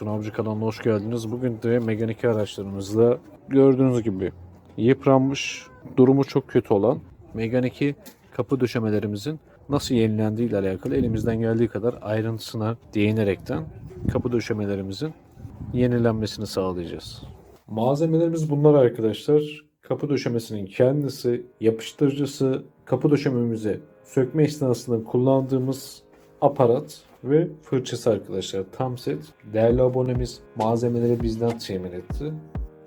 Tuna kanalına hoş geldiniz. Bugün de Megane 2 araçlarımızla gördüğünüz gibi yıpranmış, durumu çok kötü olan Megane 2 kapı döşemelerimizin nasıl yenilendiği ile alakalı elimizden geldiği kadar ayrıntısına değinerekten kapı döşemelerimizin yenilenmesini sağlayacağız. Malzemelerimiz bunlar arkadaşlar. Kapı döşemesinin kendisi, yapıştırıcısı, kapı döşememizi sökme esnasında kullandığımız aparat ve fırçası arkadaşlar. Tam set. Değerli abonemiz malzemeleri bizden temin etti.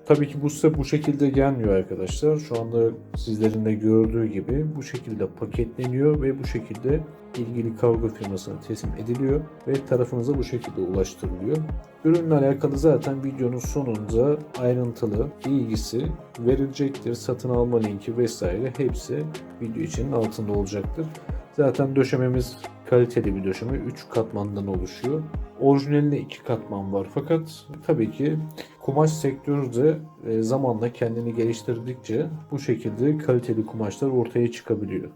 Tabii ki bu size bu şekilde gelmiyor arkadaşlar. Şu anda sizlerin de gördüğü gibi bu şekilde paketleniyor ve bu şekilde ilgili kargo firmasına teslim ediliyor ve tarafınıza bu şekilde ulaştırılıyor. Ürünle alakalı zaten videonun sonunda ayrıntılı bilgisi verilecektir. Satın alma linki vesaire hepsi video içinin altında olacaktır. Zaten döşememiz kaliteli bir döşeme. 3 katmandan oluşuyor. Orijinalinde 2 katman var fakat tabii ki kumaş sektörü de e, zamanla kendini geliştirdikçe bu şekilde kaliteli kumaşlar ortaya çıkabiliyor.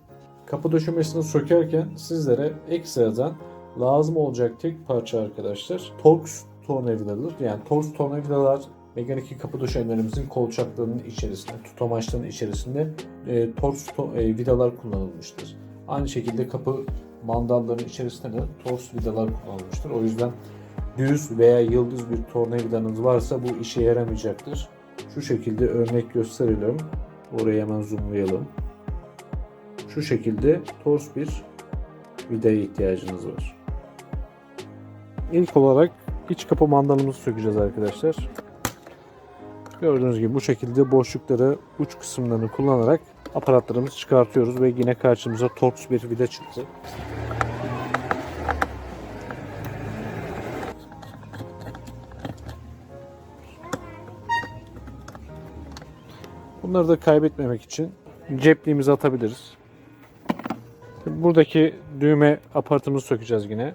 Kapı döşemesini sökerken sizlere ekstradan lazım olacak tek parça arkadaşlar Torx tornavidadır. Yani Torx tornavidalar Megane 2 kapı döşemelerimizin kolçaklarının içerisinde, tutamaçlarının içerisinde e, Torx to- e, vidalar kullanılmıştır. Aynı şekilde kapı mandalların içerisinde de Torx vidalar kullanılmıştır. O yüzden düz veya yıldız bir tornavidanız varsa bu işe yaramayacaktır. Şu şekilde örnek gösterelim. Oraya hemen zoomlayalım. Şu şekilde Torx bir vidaya ihtiyacınız var. İlk olarak iç kapı mandalımızı sökeceğiz arkadaşlar. Gördüğünüz gibi bu şekilde boşlukları uç kısımlarını kullanarak aparatlarımızı çıkartıyoruz ve yine karşımıza Torx bir vida çıktı. Bunları da kaybetmemek için cepliğimize atabiliriz. Buradaki düğme aparatımızı sökeceğiz yine.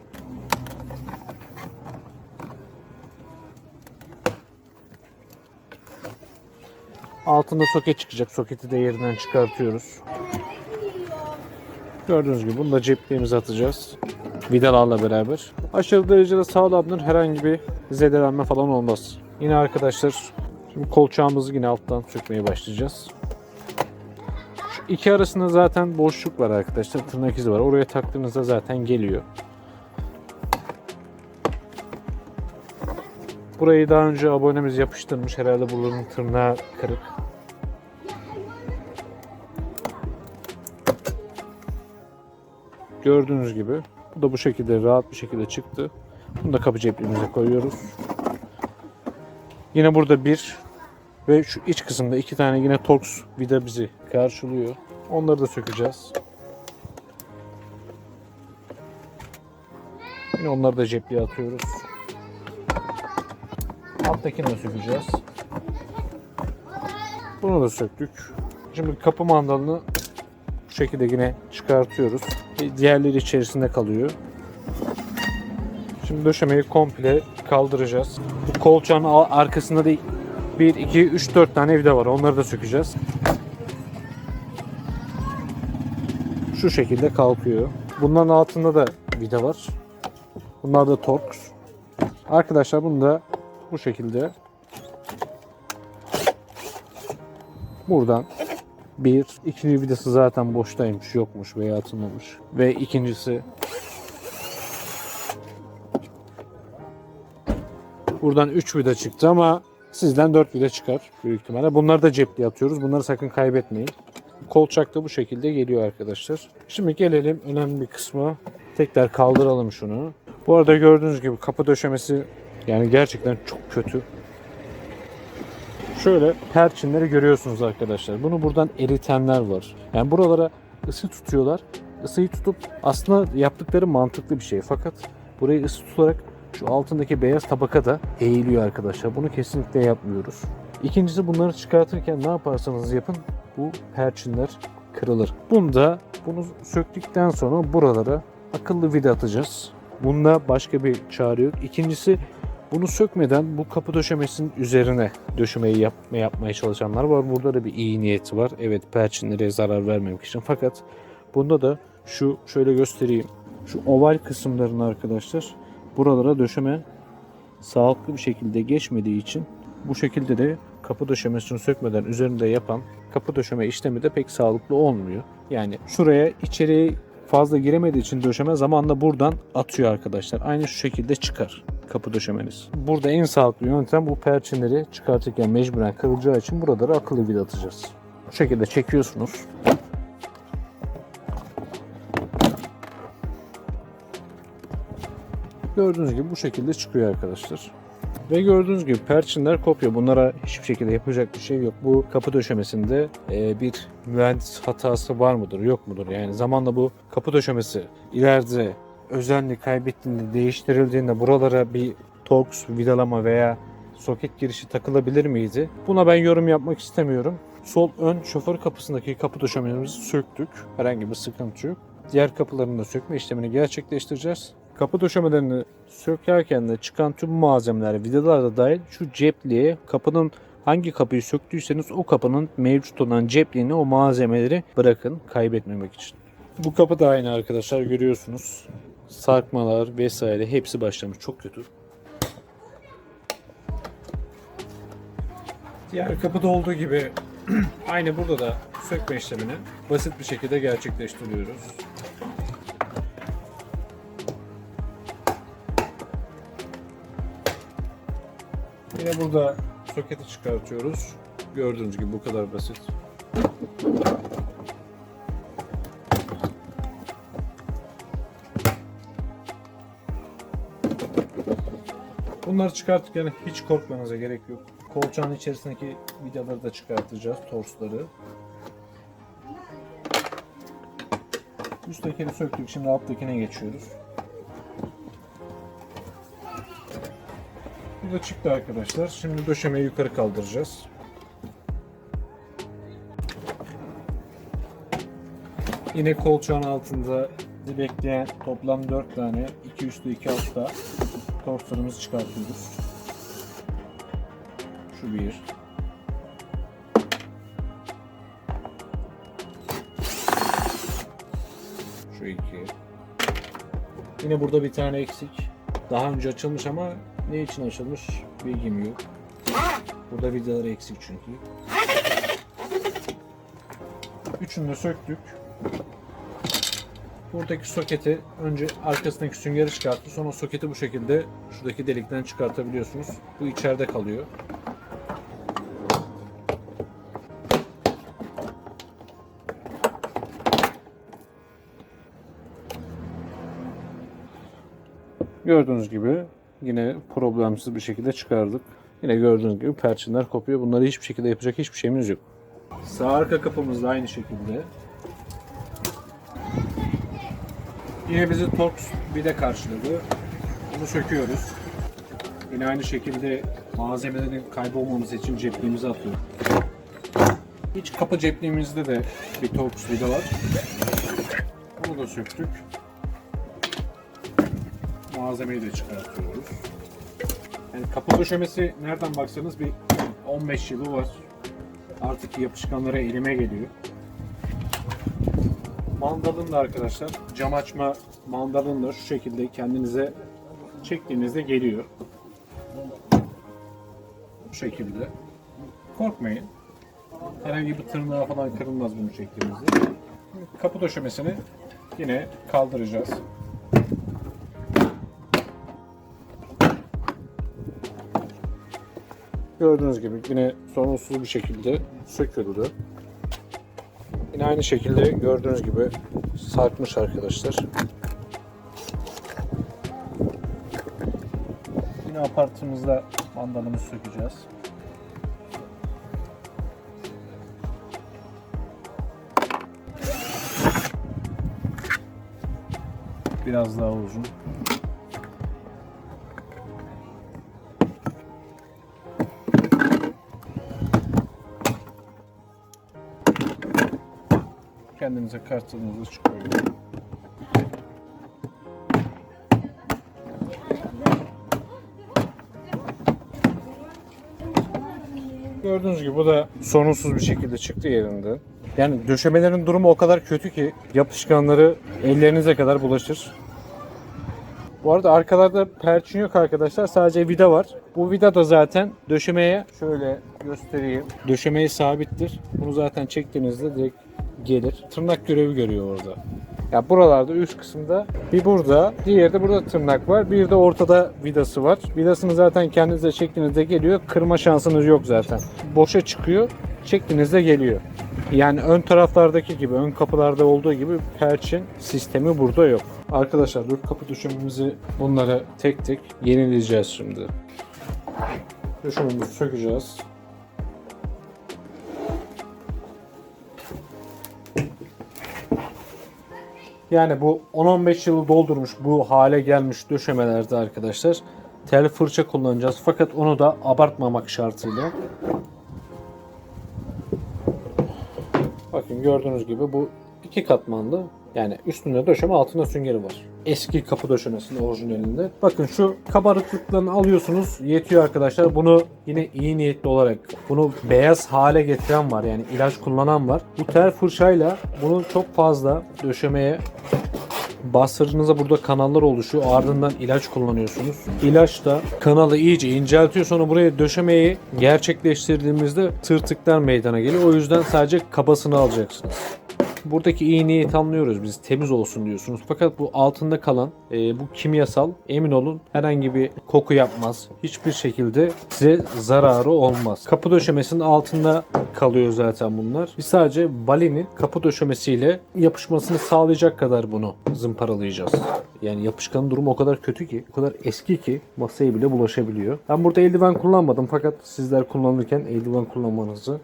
Altında soket çıkacak. Soketi de yerinden çıkartıyoruz. Gördüğünüz gibi bunu da cepliğimize atacağız. Vidalarla beraber. Aşırı derecede sağlamdır. Herhangi bir zedelenme falan olmaz. Yine arkadaşlar şimdi kolçağımızı yine alttan sökmeye başlayacağız. Şu iki arasında zaten boşluk var arkadaşlar. Tırnak izi var. Oraya taktığınızda zaten geliyor. Burayı daha önce abonemiz yapıştırmış. Herhalde buraların tırnağı kırık. Gördüğünüz gibi bu da bu şekilde rahat bir şekilde çıktı. Bunu da kapı cepliğimize koyuyoruz. Yine burada bir ve şu iç kısımda iki tane yine Torx vida bizi karşılıyor. Onları da sökeceğiz. Yine onları da cepliğe atıyoruz. Alttakini de sökeceğiz. Bunu da söktük. Şimdi kapı mandalını bu şekilde yine çıkartıyoruz. Diğerleri içerisinde kalıyor. Şimdi döşemeyi komple kaldıracağız. Bu kolçağın arkasında da 1, 2, 3, 4 tane vida var. Onları da sökeceğiz. Şu şekilde kalkıyor. Bunların altında da vida var. Bunlar da Torx. Arkadaşlar bunu da bu şekilde buradan bir, ikinci vidası zaten boştaymış, yokmuş veya atılmamış. Ve ikincisi buradan 3 vida çıktı ama sizden 4 vida çıkar büyük ihtimalle. Bunları da cepliğe atıyoruz. Bunları sakın kaybetmeyin. Kolçak da bu şekilde geliyor arkadaşlar. Şimdi gelelim önemli bir kısma. Tekrar kaldıralım şunu. Bu arada gördüğünüz gibi kapı döşemesi yani gerçekten çok kötü. Şöyle perçinleri görüyorsunuz arkadaşlar. Bunu buradan eritenler var. Yani buralara ısı tutuyorlar. Isıyı tutup aslında yaptıkları mantıklı bir şey. Fakat burayı ısı tutarak şu altındaki beyaz tabaka da eğiliyor arkadaşlar. Bunu kesinlikle yapmıyoruz. İkincisi bunları çıkartırken ne yaparsanız yapın bu perçinler kırılır. Bunda bunu söktükten sonra buralara akıllı vida atacağız. Bunda başka bir çare yok. İkincisi bunu sökmeden bu kapı döşemesinin üzerine döşemeyi yapma, yapmaya çalışanlar var. Burada da bir iyi niyeti var. Evet perçinlere zarar vermemek için. Fakat bunda da şu şöyle göstereyim. Şu oval kısımlarını arkadaşlar buralara döşeme sağlıklı bir şekilde geçmediği için bu şekilde de kapı döşemesini sökmeden üzerinde yapan kapı döşeme işlemi de pek sağlıklı olmuyor. Yani şuraya içeriye fazla giremediği için döşeme zamanla buradan atıyor arkadaşlar. Aynı şu şekilde çıkar kapı döşemeniz. Burada en sağlıklı yöntem bu perçinleri çıkartırken mecburen kırılacağı için buraları akıllı vidatacağız. Bu şekilde çekiyorsunuz. Gördüğünüz gibi bu şekilde çıkıyor arkadaşlar. Ve gördüğünüz gibi perçinler kopya. Bunlara hiçbir şekilde yapacak bir şey yok. Bu kapı döşemesinde e, bir mühendis hatası var mıdır yok mudur? Yani zamanla bu kapı döşemesi ileride özenli kaybettiğinde değiştirildiğinde buralara bir Torx vidalama veya soket girişi takılabilir miydi? Buna ben yorum yapmak istemiyorum. Sol ön şoför kapısındaki kapı döşemelerimizi söktük. Herhangi bir sıkıntı yok. Diğer kapıların da sökme işlemini gerçekleştireceğiz. Kapı döşemelerini sökerken de çıkan tüm malzemeler, vidalar da dahil şu cepliğe kapının hangi kapıyı söktüyseniz o kapının mevcut olan cepliğine o malzemeleri bırakın kaybetmemek için. Bu kapı da aynı arkadaşlar görüyorsunuz. Sarkmalar vesaire hepsi başlamış. Çok kötü. Diğer kapıda olduğu gibi aynı burada da sökme işlemini basit bir şekilde gerçekleştiriyoruz. Yine burada soketi çıkartıyoruz. Gördüğünüz gibi bu kadar basit. Bunları çıkartırken hiç korkmanıza gerek yok. Kolçağın içerisindeki vidaları da çıkartacağız, torsları. Üsttekini söktük, şimdi alttakine geçiyoruz. Da çıktı arkadaşlar. Şimdi döşemeyi yukarı kaldıracağız. Yine kolçağın altında bekleyen toplam 4 tane 2 üstlü 2 altta torslarımızı çıkartıyoruz. Şu bir. Şu iki. Yine burada bir tane eksik. Daha önce açılmış ama ne için açılmış bilgim yok. Burada vidaları eksik çünkü. Üçünü de söktük. Buradaki soketi önce arkasındaki süngeri çıkartıp sonra soketi bu şekilde şuradaki delikten çıkartabiliyorsunuz. Bu içeride kalıyor. Gördüğünüz gibi yine problemsiz bir şekilde çıkardık. Yine gördüğünüz gibi perçinler kopuyor. Bunları hiçbir şekilde yapacak hiçbir şeyimiz yok. Sağ arka kapımız da aynı şekilde. Yine bizi Torx bir de karşıladı. Bunu söküyoruz. Yine aynı şekilde malzemelerin kaybolmaması için cepliğimizi atıyoruz. İç kapı cepliğimizde de bir Torx vida var. Bunu da söktük. Malzemeyi de çıkartıyoruz. Yani kapı döşemesi nereden baksanız bir 15 yılı var. Artık yapışkanlara elime geliyor. Mandalın da arkadaşlar cam açma mandalın da şu şekilde kendinize çektiğinizde geliyor. Bu şekilde. Korkmayın. Herhangi bir tırnağı falan kırılmaz bunu çektiğimizde. Kapı döşemesini yine kaldıracağız. Gördüğünüz gibi yine sorunsuz bir şekilde söküldü. Yine aynı şekilde gördüğünüz gibi sarkmış arkadaşlar. Yine apartımızda mandalımızı sökeceğiz. Biraz daha uzun. Kendinize kartınızı çıkarıyor. Gördüğünüz gibi bu da sorunsuz bir şekilde çıktı yerinden. Yani döşemelerin durumu o kadar kötü ki yapışkanları ellerinize kadar bulaşır. Bu arada arkalarda perçin yok arkadaşlar. Sadece vida var. Bu vida da zaten döşemeye şöyle göstereyim. Döşemeye sabittir. Bunu zaten çektiğinizde direkt gelir. Tırnak görevi görüyor orada. Ya buralarda üst kısımda bir burada, diğeri de burada tırnak var. Bir de ortada vidası var. Vidasını zaten kendinize çektiğinizde geliyor. Kırma şansınız yok zaten. Boşa çıkıyor. Çektiğinizde geliyor. Yani ön taraflardaki gibi, ön kapılarda olduğu gibi perçin sistemi burada yok. Arkadaşlar dört kapı döşememizi bunları tek tek yenileyeceğiz şimdi. Döşememizi sökeceğiz. Yani bu 10-15 yılı doldurmuş bu hale gelmiş döşemelerde arkadaşlar tel fırça kullanacağız. Fakat onu da abartmamak şartıyla. Bakın gördüğünüz gibi bu iki katmanlı. Yani üstünde döşeme altında süngeri var. Eski kapı döşemesinin orijinalinde. Bakın şu kabarıklıklarını alıyorsunuz. Yetiyor arkadaşlar. Bunu yine iyi niyetli olarak bunu beyaz hale getiren var. Yani ilaç kullanan var. Bu tel fırçayla bunu çok fazla döşemeye bastırdığınızda burada kanallar oluşuyor. Ardından ilaç kullanıyorsunuz. İlaç da kanalı iyice inceltiyor. Sonra buraya döşemeyi gerçekleştirdiğimizde tırtıklar meydana geliyor. O yüzden sadece kabasını alacaksınız. Buradaki iyi niyeti anlıyoruz biz temiz olsun diyorsunuz. Fakat bu altında kalan e, bu kimyasal emin olun herhangi bir koku yapmaz. Hiçbir şekilde size zararı olmaz. Kapı döşemesinin altında kalıyor zaten bunlar. Biz sadece balinin kapı döşemesiyle yapışmasını sağlayacak kadar bunu zımparalayacağız. Yani yapışkanın durumu o kadar kötü ki, o kadar eski ki masaya bile bulaşabiliyor. Ben burada eldiven kullanmadım fakat sizler kullanırken eldiven kullanmanızı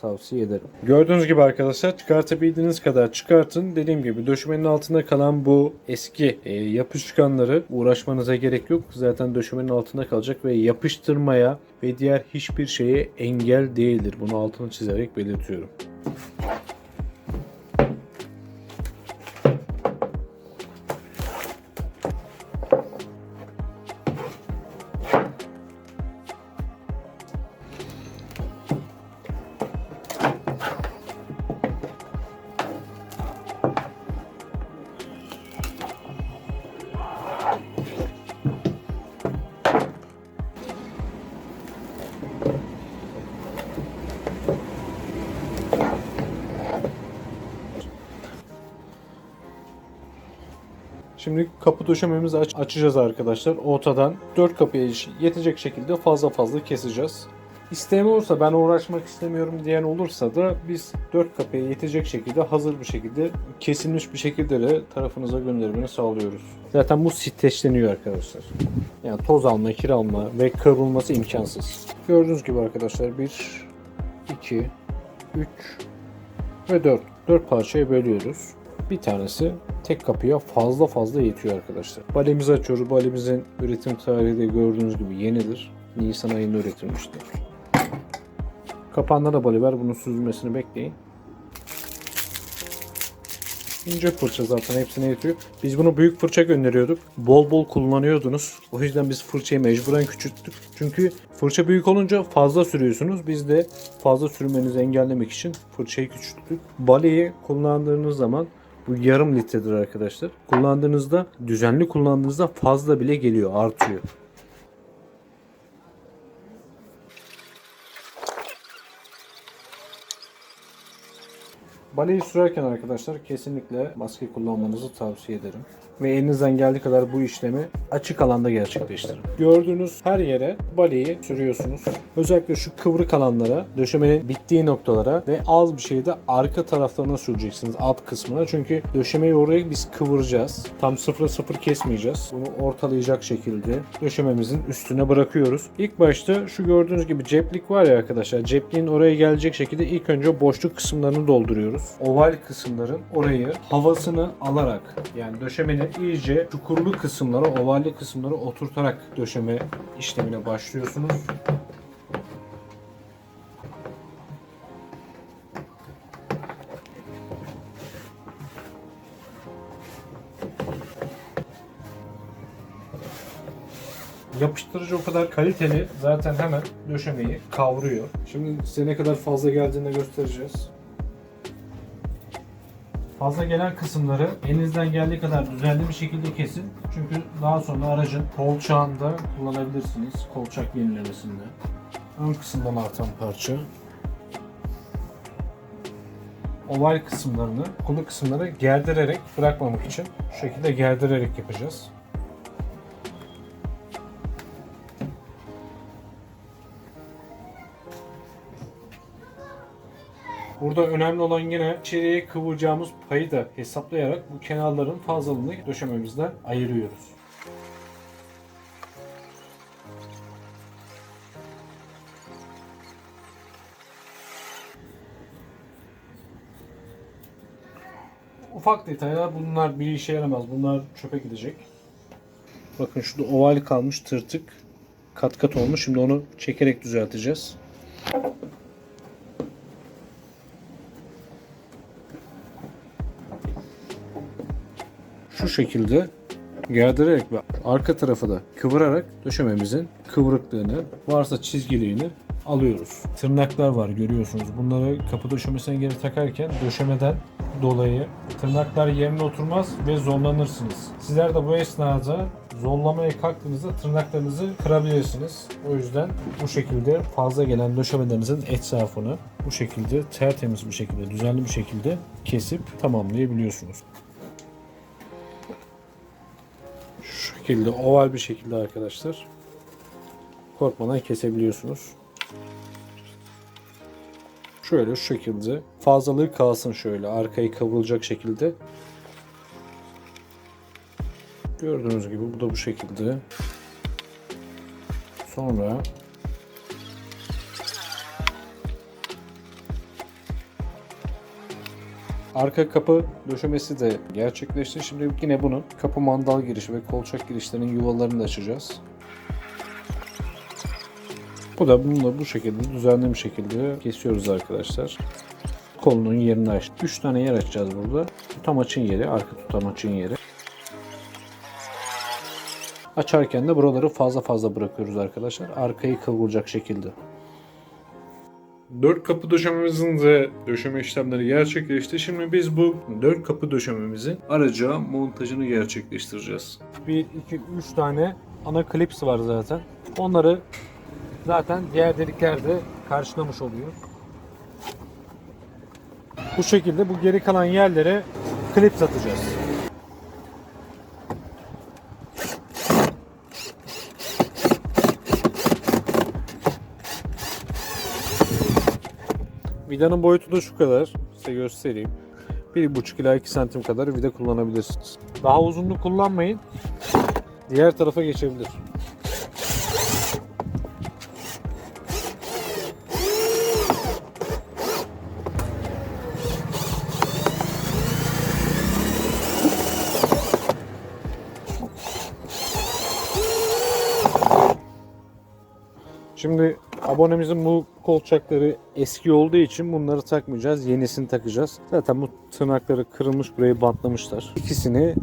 tavsiye ederim. Gördüğünüz gibi arkadaşlar çıkartabildiğiniz kadar çıkartın. Dediğim gibi döşemenin altında kalan bu eski e, yapışkanları uğraşmanıza gerek yok. Zaten döşemenin altında kalacak ve yapıştırmaya ve diğer hiçbir şeye engel değildir. Bunu altını çizerek belirtiyorum. Şimdi kapı döşememizi aç- açacağız arkadaşlar. Ortadan 4 kapıya yetecek şekilde fazla fazla keseceğiz. İsteyen olursa ben uğraşmak istemiyorum diyen olursa da biz 4 kapıya yetecek şekilde hazır bir şekilde kesilmiş bir şekilde de tarafınıza göndermeni sağlıyoruz. Zaten bu streçleniyor arkadaşlar. Yani toz alma, kir alma ve kıvrılması imkansız. Gördüğünüz gibi arkadaşlar 1, 2, 3 ve 4. 4 parçaya bölüyoruz. Bir tanesi tek kapıya fazla fazla yetiyor arkadaşlar. Balemizi açıyoruz. Balemizin üretim tarihi de gördüğünüz gibi yenidir. Nisan ayında üretilmiştir. Kapağında da bali var. Bunun süzülmesini bekleyin. İnce fırça zaten hepsine yetiyor. Biz bunu büyük fırça gönderiyorduk. Bol bol kullanıyordunuz. O yüzden biz fırçayı mecburen küçülttük. Çünkü fırça büyük olunca fazla sürüyorsunuz. Biz de fazla sürmenizi engellemek için fırçayı küçülttük. Baleyi kullandığınız zaman bu yarım litredir arkadaşlar. Kullandığınızda düzenli kullandığınızda fazla bile geliyor, artıyor. Baleyi sürerken arkadaşlar kesinlikle maske kullanmanızı tavsiye ederim. Ve elinizden geldiği kadar bu işlemi açık alanda gerçekleştirin. Gördüğünüz her yere baleyi sürüyorsunuz. Özellikle şu kıvrık alanlara, döşemenin bittiği noktalara ve az bir şey de arka taraflarına süreceksiniz alt kısmına. Çünkü döşemeyi oraya biz kıvıracağız. Tam sıfıra sıfır kesmeyeceğiz. Bunu ortalayacak şekilde döşememizin üstüne bırakıyoruz. İlk başta şu gördüğünüz gibi ceplik var ya arkadaşlar. Cepliğin oraya gelecek şekilde ilk önce boşluk kısımlarını dolduruyoruz. Oval kısımların orayı havasını alarak yani döşemenin iyice çukurlu kısımlara, ovalli kısımlara oturtarak döşeme işlemine başlıyorsunuz. Yapıştırıcı o kadar kaliteli zaten hemen döşemeyi kavruyor. Şimdi size ne kadar fazla geldiğini göstereceğiz. Fazla gelen kısımları elinizden geldiği kadar düzenli bir şekilde kesin. Çünkü daha sonra aracın kolçağında kullanabilirsiniz. Kolçak yenilemesinde. Ön kısımdan artan parça. Oval kısımlarını, kulu kısımları gerdirerek bırakmamak için şu şekilde gerdirerek yapacağız. Burada önemli olan yine içeriye kıvıracağımız payı da hesaplayarak bu kenarların fazlalığını döşememizden ayırıyoruz. Ufak detaylar bunlar bir işe yaramaz. Bunlar çöpe gidecek. Bakın şurada oval kalmış tırtık kat kat olmuş. Şimdi onu çekerek düzelteceğiz. Şekilde gerdirerek ve arka tarafı da kıvırarak döşememizin kıvrıklığını, varsa çizgiliğini alıyoruz. Tırnaklar var görüyorsunuz. Bunları kapı döşemesine geri takarken döşemeden dolayı tırnaklar yerine oturmaz ve zorlanırsınız. Sizler de bu esnada zorlamaya kalktığınızda tırnaklarınızı kırabilirsiniz. O yüzden bu şekilde fazla gelen döşemelerinizin etrafını bu şekilde tertemiz bir şekilde, düzenli bir şekilde kesip tamamlayabiliyorsunuz. Şekilde oval bir şekilde arkadaşlar korkmadan kesebiliyorsunuz. Şöyle şu şekilde fazlalığı kalsın şöyle arkayı kavrulacak şekilde. Gördüğünüz gibi bu da bu şekilde. Sonra Arka kapı döşemesi de gerçekleşti. Şimdi yine bunun kapı mandal girişi ve kolçak girişlerinin yuvalarını da açacağız. Bu da bunu da bu şekilde düzenli bir şekilde kesiyoruz arkadaşlar. Kolunun yerini aç. 3 tane yer açacağız burada. Tutamaçın yeri, arka tutamaçın yeri. Açarken de buraları fazla fazla bırakıyoruz arkadaşlar. Arkayı kıvrılacak şekilde. Dört kapı döşememizin de döşeme işlemleri gerçekleşti. Şimdi biz bu dört kapı döşememizin araca montajını gerçekleştireceğiz. 1, 2, 3 tane ana klips var zaten. Onları zaten diğer deliklerde karşılamış oluyor. Bu şekilde bu geri kalan yerlere klips atacağız. Vidanın boyutu da şu kadar. Size göstereyim. 1,5 ila 2 santim kadar vida kullanabilirsiniz. Daha uzunlu kullanmayın. Diğer tarafa geçebilir. Şimdi abonemizin bu kolçakları eski olduğu için bunları takmayacağız. Yenisini takacağız. Zaten bu tırnakları kırılmış burayı bantlamışlar. İkisini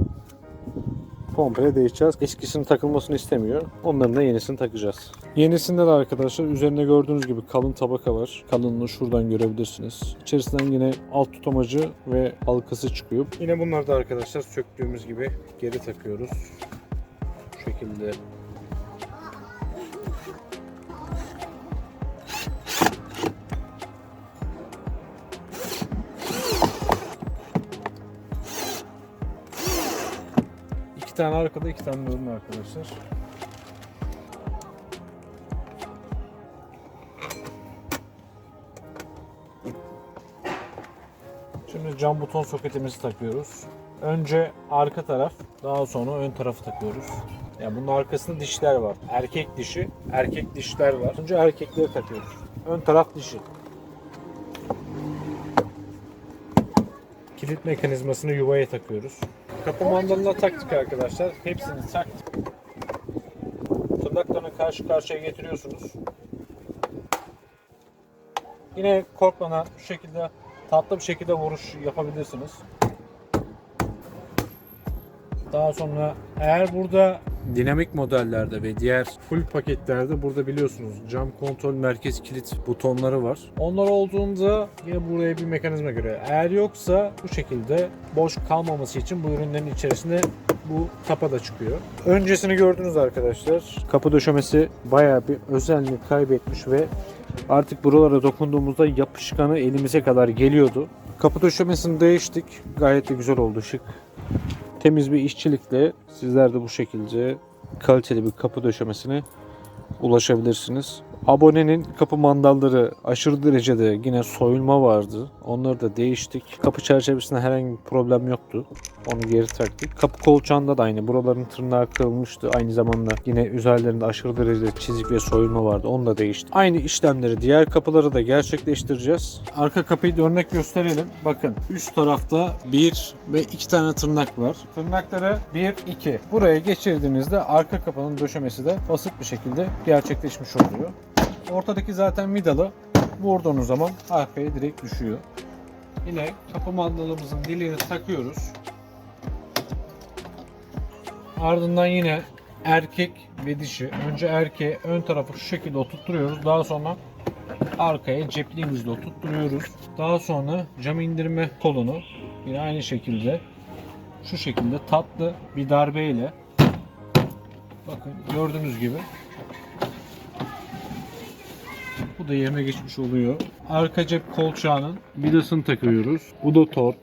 komple değişeceğiz. Eskisinin takılmasını istemiyor. Onların da yenisini takacağız. Yenisinde de arkadaşlar üzerinde gördüğünüz gibi kalın tabaka var. Kalınlığı şuradan görebilirsiniz. İçerisinden yine alt tutamacı ve halkası çıkıyor. Yine bunları da arkadaşlar söktüğümüz gibi geri takıyoruz. Bu şekilde İki tane arkada, iki tane önde arkadaşlar. Şimdi cam buton soketimizi takıyoruz. Önce arka taraf, daha sonra ön tarafı takıyoruz. Yani bunun arkasında dişler var. Erkek dişi, erkek dişler var. Önce erkekleri takıyoruz. Ön taraf dişi. Kilit mekanizmasını yuvaya takıyoruz. Kapı mandalına taktık arkadaşlar. Hepsini taktık. Tırnaklarını karşı karşıya getiriyorsunuz. Yine korkmadan şu şekilde tatlı bir şekilde vuruş yapabilirsiniz. Daha sonra eğer burada dinamik modellerde ve diğer full paketlerde burada biliyorsunuz cam kontrol merkez kilit butonları var. Onlar olduğunda yine buraya bir mekanizma göre. Eğer yoksa bu şekilde boş kalmaması için bu ürünlerin içerisinde bu tapa da çıkıyor. Öncesini gördünüz arkadaşlar. Kapı döşemesi bayağı bir özelliğini kaybetmiş ve artık buralara dokunduğumuzda yapışkanı elimize kadar geliyordu. Kapı döşemesini değiştik. Gayet de güzel oldu şık. Temiz bir işçilikle sizler de bu şekilde kaliteli bir kapı döşemesine ulaşabilirsiniz. Abonenin kapı mandalları aşırı derecede yine soyulma vardı. Onları da değiştik. Kapı çerçevesinde herhangi bir problem yoktu. Onu geri taktık. Kapı kolçağında da aynı. Buraların tırnağı kırılmıştı. Aynı zamanda yine üzerlerinde aşırı derecede çizik ve soyulma vardı. Onu da değiştik. Aynı işlemleri diğer kapıları da gerçekleştireceğiz. Arka kapıyı da örnek gösterelim. Bakın üst tarafta bir ve iki tane tırnak var. Tırnakları 1, 2. Buraya geçirdiğinizde arka kapının döşemesi de basit bir şekilde gerçekleşmiş oluyor. Ortadaki zaten vidalı. Vurduğunuz zaman arkaya direkt düşüyor. Yine kapı mandalımızın diliğini takıyoruz. Ardından yine erkek ve dişi. Önce erkeğe ön tarafı şu şekilde oturtturuyoruz. Daha sonra arkaya cepliğimizle oturtturuyoruz. Daha sonra cam indirme kolunu yine aynı şekilde şu şekilde tatlı bir darbeyle bakın gördüğünüz gibi bu da yerine geçmiş oluyor. Arka cep kolçağının vidasını takıyoruz. Bu da tork.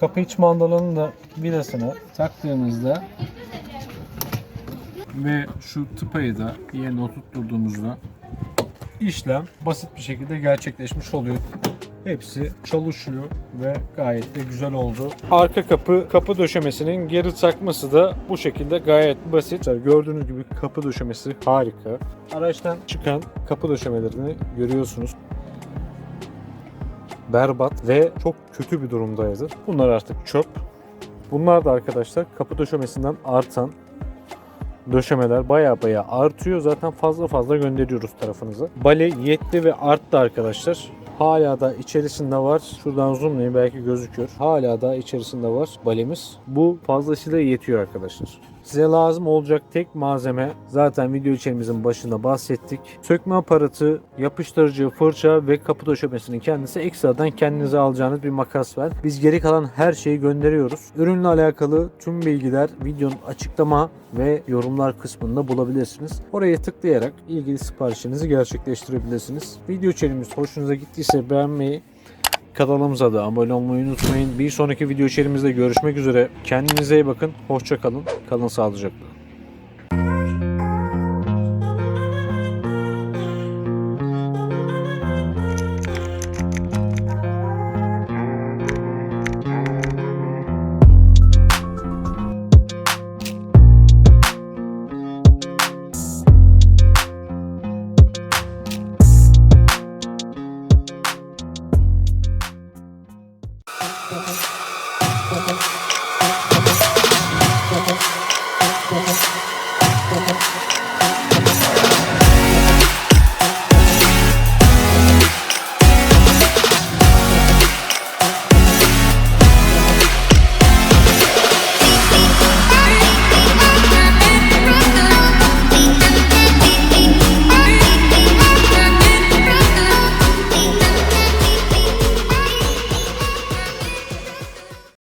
Kapı iç mandalının da vidasını taktığımızda ve şu tıpayı da yerine oturtturduğumuzda işlem basit bir şekilde gerçekleşmiş oluyor. Hepsi çalışıyor ve gayet de güzel oldu. Arka kapı kapı döşemesinin geri takması da bu şekilde gayet basit. Gördüğünüz gibi kapı döşemesi harika. Araçtan çıkan kapı döşemelerini görüyorsunuz. Berbat ve çok kötü bir durumdaydı. Bunlar artık çöp. Bunlar da arkadaşlar kapı döşemesinden artan döşemeler baya baya artıyor. Zaten fazla fazla gönderiyoruz tarafınıza. Bale yetti ve arttı arkadaşlar. Hala da içerisinde var. Şuradan zoomlayın belki gözüküyor. Hala da içerisinde var balemiz. Bu fazlasıyla yetiyor arkadaşlar. Size lazım olacak tek malzeme zaten video içerimizin başında bahsettik. Sökme aparatı, yapıştırıcı, fırça ve kapı döşemesinin kendisi ekstradan kendinize alacağınız bir makas var. Biz geri kalan her şeyi gönderiyoruz. Ürünle alakalı tüm bilgiler videonun açıklama ve yorumlar kısmında bulabilirsiniz. Oraya tıklayarak ilgili siparişinizi gerçekleştirebilirsiniz. Video içeriğimiz hoşunuza gittiyse beğenmeyi, kanalımıza da abone olmayı unutmayın. Bir sonraki video içerimizde görüşmek üzere. Kendinize iyi bakın. Hoşça kalın. Kalın sağlıcakla.